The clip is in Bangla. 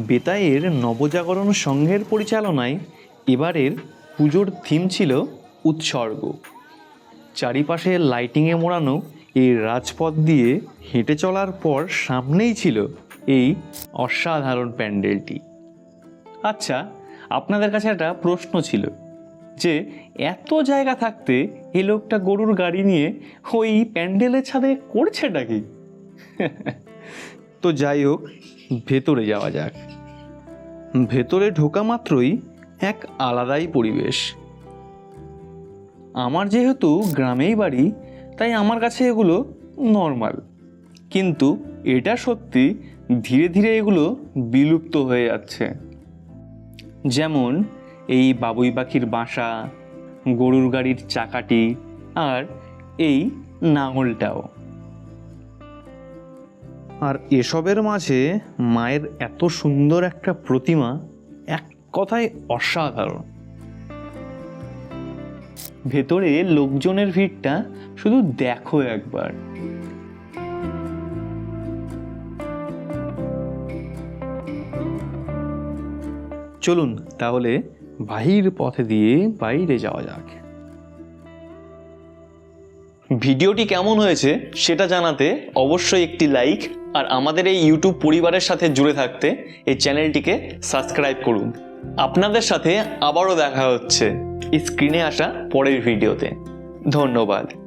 বেতায়ের নবজাগরণ সংঘের পরিচালনায় এবারের পুজোর থিম ছিল উৎসর্গ। চারিপাশে লাইটিংয়ে মোড়ানো এই রাজপথ দিয়ে হেঁটে চলার পর সামনেই ছিল এই অসাধারণ প্যান্ডেলটি। আচ্ছা আপনাদের কাছে একটা প্রশ্ন ছিল যে, এত জায়গা থাকতে এ লোকটা গরুর গাড়ি নিয়ে ওই প্যান্ডেলের ছাদে করছেটা কি? তো যাই হোক, ভেতরে যাওয়া যাক। ভেতরে ঢোকা মাত্রই এক আলাদাই পরিবেশ। আমার যেহেতু গ্রামেই বাড়ি, তাই আমার কাছে এগুলো নর্মাল। কিন্তু এটা সত্যি ধীরে ধীরে এগুলো বিলুপ্ত হয়ে যাচ্ছে। যেমন এই বাবুই পাখির বাসা, গরুর গাড়ির চাকাটি, আর এই নাঙলটাও। আর এসবের মাঝে মায়ের এত সুন্দর একটা প্রতিমা এক কথায় অসাধারণ। ভেতরে লোকজনের ভিড়টা শুধু দেখো একবার। চলুন তাহলে বাহির পথে দিয়ে বাইরে যাওয়া যাক। ভিডিওটি কেমন হয়েছে সেটা জানাতে অবশ্যই একটি লাইক আর আমাদের এই ইউটিউব পরিবারের সাথে জুড়ে থাকতে এই চ্যানেলটিকে সাবস্ক্রাইব করুন। আপনাদের সাথে আবারও দেখা হচ্ছে স্ক্রিনে আসা পরের ভিডিওতে। ধন্যবাদ।